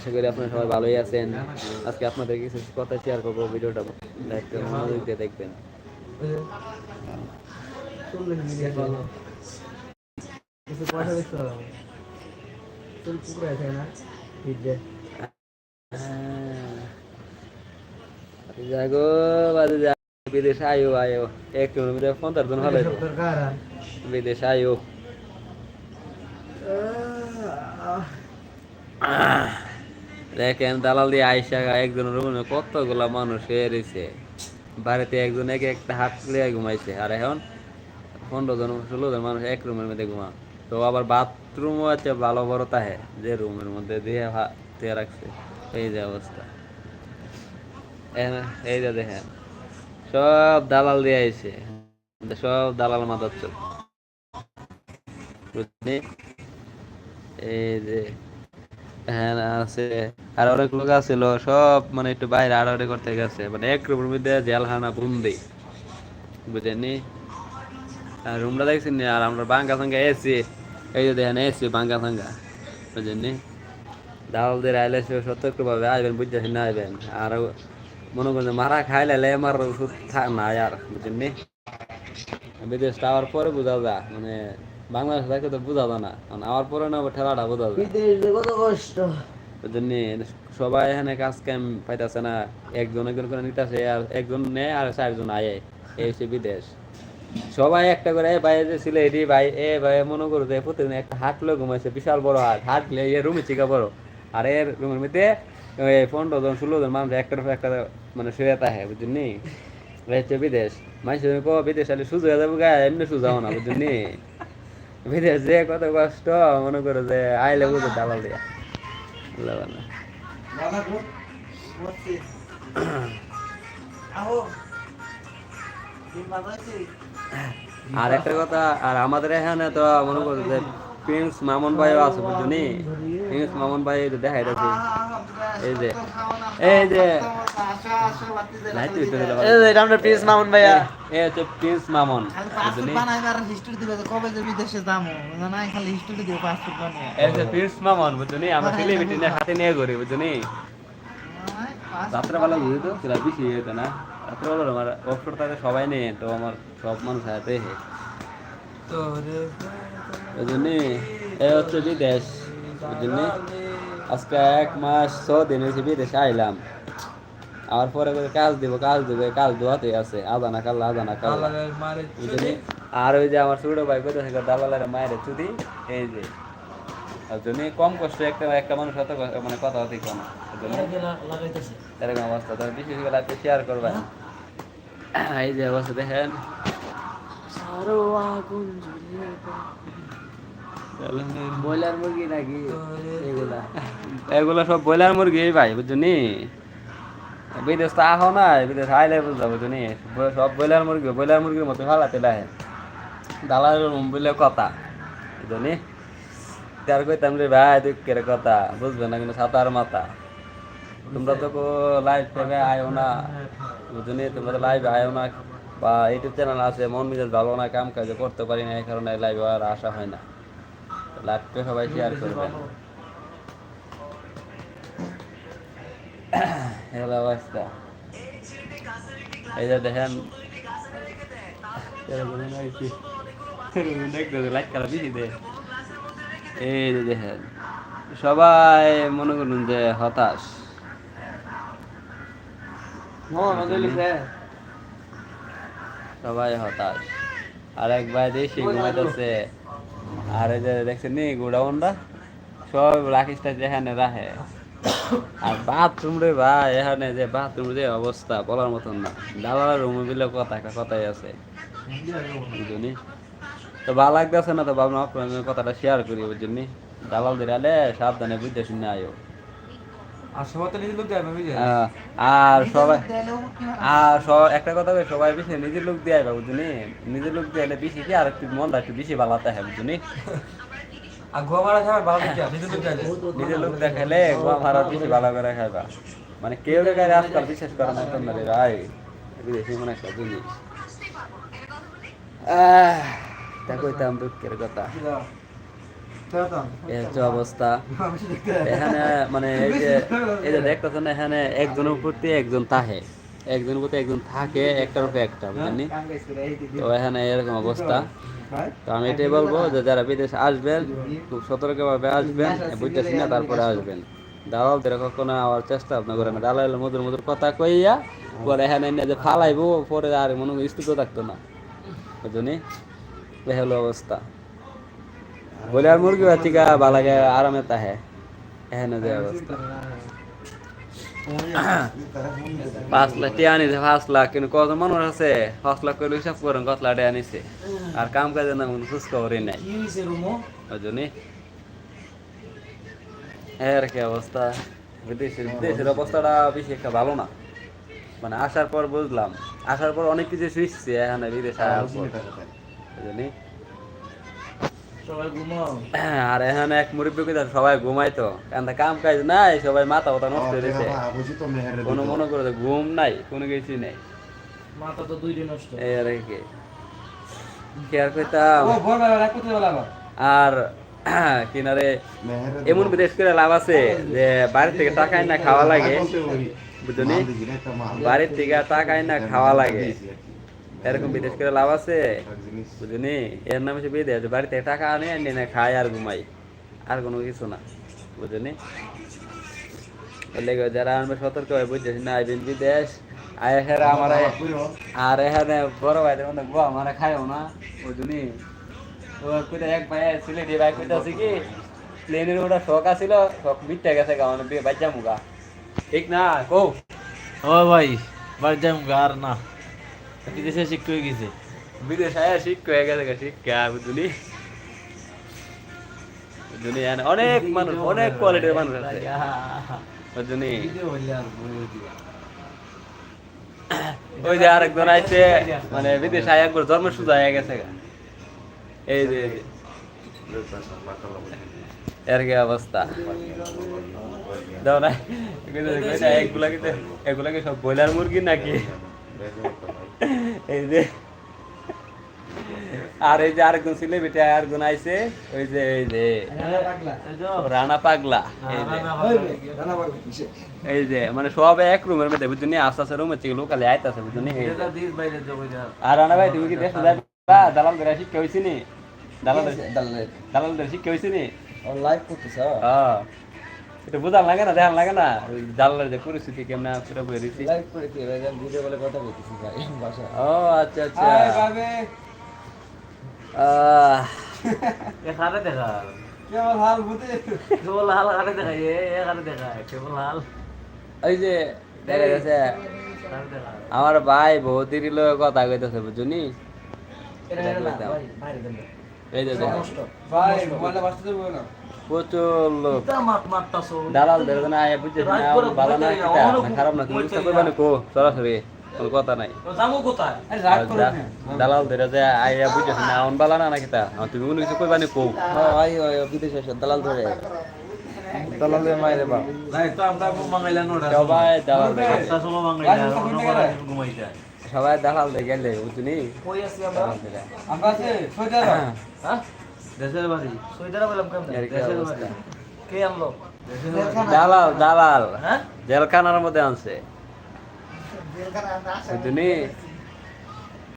আশা করি আপনারা সবাই ভালোই আছেন। আজকে আপনাদের কিছু কথা শেয়ার করব ভিডিওটা দেখতে মনোযোগ দিয়ে দেখবেন। কিছু পয়সা দেখতে হবে চুল পুকুরে আছে না জাগো বাজে যা বিদেশ আয়ো আয়ো মধ্যে পঞ্চাশ জন দরকার বিদেশ আয়ো দেখেন, দালাল দিয়ে আইসা একজনের রুমে কতগুলা মানুষ এসেছে বাড়িতে একজন এক একটা হাত লিয়ে ঘুমাইছে। আর এখন পনেরো জন, ষোলো জন মানুষ এক রুমের মধ্যে ঘুমা তো আবার বাথরুমও আছে, ভালো বড় তাহে, যে রুমের মধ্যে দিয়ে হা- দিয়ে রাখছে। এই যে অবস্থা। এই যে দেখেন, সব দালাল দিয়ে আইছে সব দালাল চোখ বুঝলি? এই যে হ্যাঁ আছে। আর অনেক লোক আছিল, সব মানে একটু বাইরে আড়াআড়ি করতে গেছে। মানে এক রুমের মধ্যে জেলখানা বন্দি। বুঝেননি? আর রুমটা দেখছেন? আর আমরা বাঙ্গা সাঙ্গা এসি এই যে দেখেন এসি বাঙ্গা সাঙ্গা বুঝেননি? দালালদের আইলে সে সতর্কভাবে আইবেন, বুঝতেছেন না আইবেন। আর মনে করেন মারা খাইলে আমার ওষুধ থাক না আর, বুঝেননি? বিদেশ যাওয়ার পরে বোঝা যায় মানে বাংলাদেশ থাকলে তো বোঝা যায় না। কারণ আমার পরে না ঠেলাটা বোঝা যায় কত কষ্ট। বুঝলেন সবাই এখানে কাজ কাম পাইতাছে না। একজন একজন করে নিতেছে আর একজন নেয় আর চারজন আয়ে। এই হচ্ছে বিদেশ। সবাই একটা করে ভাই যে ছিল এটি ভাই এ ভাই মনে করো যে প্রতিদিন একটা হাট লোক ঘুমাইছে বিশাল বড় হাট। হাটলে এ রুমে চিকা বড় আর এর রুমের মধ্যে ওই পনেরো জন ষোলো জন মানুষ একটার পর একটা মানে শুয়ে থাকে বুঝলি হচ্ছে বিদেশ। মানুষ বিদেশ আলে সুযোগ হয়ে যাব গা এমনি সুযোগ না বুঝলি বিদেশ যে কত কষ্ট মনে করো যে আইলে বুঝে দালাল দিয়া। আর একটা কথা আর আমাদের এখানে তো মনে করো যে প্রিন্স মামুন ভাইও আছে বুঝলি প্রিন্স মামুন ভাই দেখাই যাচ্ছে এই যে এই যে। লাইট দিতে দিলে এই যে এটা আমরা প্রিন্স মামুন ভাইয়া। এই হচ্ছে প্রিন্স মামুন বুঝলি? হিস্ট্রি দিবে তো কবে যে বিদেশে যাব না? খালি হিস্ট্রি দিবে পাসপোর্ট বানিয়ে। এই হচ্ছে প্রিন্স মামুন বুঝলি? আমরা সেলিব্রিটি নিয়ে হাতে নিয়ে ঘুরি বুঝলি? রাত্রেবেলা বুঝি তো সেটা বেশি হতো না। রাত্রেবেলা আমার সবাই নেই তো আমার সব মানুষ হাতে হে বুঝলি? এই হচ্ছে বিদেশ আজকে এক মাস ছ দিন হয়েছে বিদেশে আইলাম। আমার পরে করে কাজ দিব কাজ দিব কাজ দোয়াতে আছে। আদানা কাল্লা আদানা কাল্লা বুঝলি আর ওই যে আমার ছোট ভাই কোথায় থেকে দালালের মায়ের চুদি এই যে। বুঝলি কম কষ্ট একটা একটা মানুষ ক- মানে কথা হতেই কম। এরকম অবস্থা। তো বিশেষ করে আপনি শেয়ার করবেন এই যে অবস্থা দেখেন। ব্রয়লার মুরগি নাকি এগুলা? সব ব্রয়লার মুরগি, ভাই বুঝলি বিদেশ তো আহ না বিদেশ আইলে বুঝতে বুঝলি সব ব্রয়লার মুরগি, ব্রয়লার মুরগির মতো ফালাতে লাহে দালালের বলে কথা বুঝলি তার কইতাম রে, ভাই, দুঃখের কথা, বুঝবে না কিন্তু সাতার মাথা। তোমরা তো লাইভ থেকে আয়ো না বুঝলি তোমরা তো লাইভ আয়ো না, বা ইউটিউব চ্যানেল আছে, মন মেজাজ ভালো না, কাম কাজ করতে পারি না, এই কারণে লাইভ আর আসা হয় না। সবাই শেয়ার করবেন। অবস্থা। এই যে দেখেন, এই যে দেখেন, সবাই মনে করুন যে হতাশ। সবাই হতাশ। আর এক ভাই দেশে ঘুমাইতেছে। আর এই যে দেখছেন নি গোডাউনটা সব রাখিসটা যেখানে রাখে। আর বাথরুম রে ভাই, এখানে যে বাথরুম যে অবস্থা, বলার মতন না। দালাল রুম বিলে কথা, একটা কথাই আছে। বুঝলি? তো ভালো লাগতেছে না তো ভাবনা আপনার কথাটা শেয়ার করি, বুঝলি? দালাল দিলে সাবধানে বুঝতে শুনে আয়ো। আর সবাই আর সব একটা কথা সবাই বেশি নিজের লোক দিয়ে আইবা বুঝলি নিজের লোক দিয়ে বেশি কি আর একটু মনটা একটু বেশি বালাতে হয় বুঝলি আর গোয়া মারা খাবার ভালো দিচ্ছে নিজে লোক দেয় নিজের লোক দেখালে গোয়া ভাড়া বেশি ভালো করে খাইবা মানে কেউ রে আজকাল বিশ্বাস করে না তোমরা ভাই। বিদেশি মনে একটা তা কইতাম দুঃখের কথা। অবস্থা। এখানে মানে এই যে এই যে দেখতেছেন এখানে একজনের প্রতি একজন তাহে একজনের প্রতি একজন থাকে একটার উপরে একটা বুঝলেন তো এখানে এরকম অবস্থা। তো আমি এটাই বলব যে যারা বিদেশে আসবেন খুব সতর্কভাবে আসবেন বুঝতেছি না তারপরে আসবেন। দালালদের কখনো আওয়ার চেষ্টা ভাবনা করেন না। দালাল মধুর মধুর কথা কইয়া পরে এখানে এনে যে ফালাইবো পরে আর মনে স্থিত থাকতো না। বুঝলি এই হলো অবস্থা। বলে আর মুরগি বাচ্চিকা বালাগে আরামে তাহে। এখানে যে অবস্থা। পাঁচ লাখ টিয়া আনিছে পাঁচ লাখ কিন্তু কত মানুষ আছে? পাঁচ লাখ করে হিসাব করেন কত লাখ টিয়া আনিছে। আর কাম কাজে না কোনো খোঁজ খবরই নাই বুঝলি এর কি অবস্থা? বিদেশের বিদেশের অবস্থাটা বেশি একটা ভালো না। মানে আসার পর বুঝলাম। আসার পর অনেক কিছু শিখছি এখানে বিদেশে আসার পর। ঘুমাও আর এখানে এক মুরব্বী কইতাছে সবাই ঘুমাইতো কারণ কাম কাজ নাই সবাই মাথা কথা নষ্ট হয়ে গেছে। কোনো মনে করে যে ঘুম নাই কোনো কিছু নাই। মাথা তো দুইটা নষ্ট। এই আর কি। কি আর কইতাম? আর কিনারে এমন বিদেশ করে লাভ আছে যে বাড়ি থেকে টাকা না খাওয়া লাগে বুঝলি? বাড়ির থেকে টাকা না খাওয়া লাগে। এরকম বিদেশ করে লাভ আছে? বুঝলি এর নামে সে বিদেশ বাড়ি থেকে টাকা আনে আনি না খায় আর ঘুমাই আর কোনো কিছু না বুঝলি যারা আমরা সতর্ক হয়ে বুঝতেছি না আইবেন বিদেশ আমার আর এখানে বড় মানে গোয়া মানে খায়ও না এক ভাই সিলেটি ভাই কি? প্লেনের ওটা শখ আছিল, শখ মিটতে গেছে গা মানে বাচ্চা মুগা ঠিক না? কো ও ভাই বাড়ি যাম আর না। বিদেশে শিক্ষা হয়ে গেছে। বিদেশ আয়া শিক্ষা হয়ে গেছে শিক্ষা বুঝলি? বুঝলি অনেক মানুষ অনেক কোয়ালিটির মানুষ আছে। বুঝলি? ওই যে আরেকজন আইছে মানে বিদেশ আয়া একবার জন্ম সুজা হয়ে গেছে এই যে এর কি অবস্থা? দাও না। এগুলা কি এগুলা কি সব ব্রয়লার মুরগি নাকি? এই যে আর এই যে আরেকজন ছিল বেটা আরেকজন আইছে ওই যে এই যে রানা পাগলা। এই যে এই যে। মানে সব এক রুমের মধ্যে বুঝলি আস্তে আস্তে রুমের থেকে লোকালে আইতাছে বুঝলি আর রানা ভাই তুমি কি দেশ যাবা দালাল? ধরে শিক্ষা হইছি নি? দালাল দালাল ধরে শিক্ষা হইছি নি? লাইভ করতেছ হ্যাঁ এটা বুঝার লাগে না দেখার লাগে না? ওই দালালের যে পরিস্থিতি কেমন পুরো বই দিছি লাইভ করে কি ভাই আমি ভিডিও বলে কথা বলতেছি ভাই বাসা ও আচ্ছা আচ্ছা। আহ, এখানে দেখা। কেবল হাল বুঝে। কেবল হাল কাটে দেখা এ এখানে দেখা কেবল হাল। ওই যে দেখা গেছে। আমার ভাই বহুত দিন লোক কথা কইতেছে বুঝুনি এই যে দেখো, ভাই মোবাইলটা বাঁচতে দেবো না। প্রচুর লোক। দালাল ধরে না আয় বুঝছিস না ভালো না কিটা খারাপ না তুমি বুঝতে পারবে না। কো? সরাসরি কোনো কথা নাই। দা- দালাল ধরে যে আইয়া বুঝছিস না অন বালা না না কিটা তুমি কোনো কিছু কইবা না কো ভাই ওই বিদেশে দালাল ধরে। দালালের মাইরে বা ভাই তো আমরা মাঙ্গাইলা নোড়া সবাই দালাল মাঙ্গাইলা ঘুমাইতা সবাই দালাল দেখে গেলে বুঝুনি? কই আছি আমরা? ধরে। আছে সৈদার হ্যাঁ? দেশের বাড়ি। সৈদার বললাম কেমন? দেশের বাড়ি। কে আনলো? দালাল দালাল। হ্যাঁ? জেলখানার মধ্যে আনছে। বুঝুনি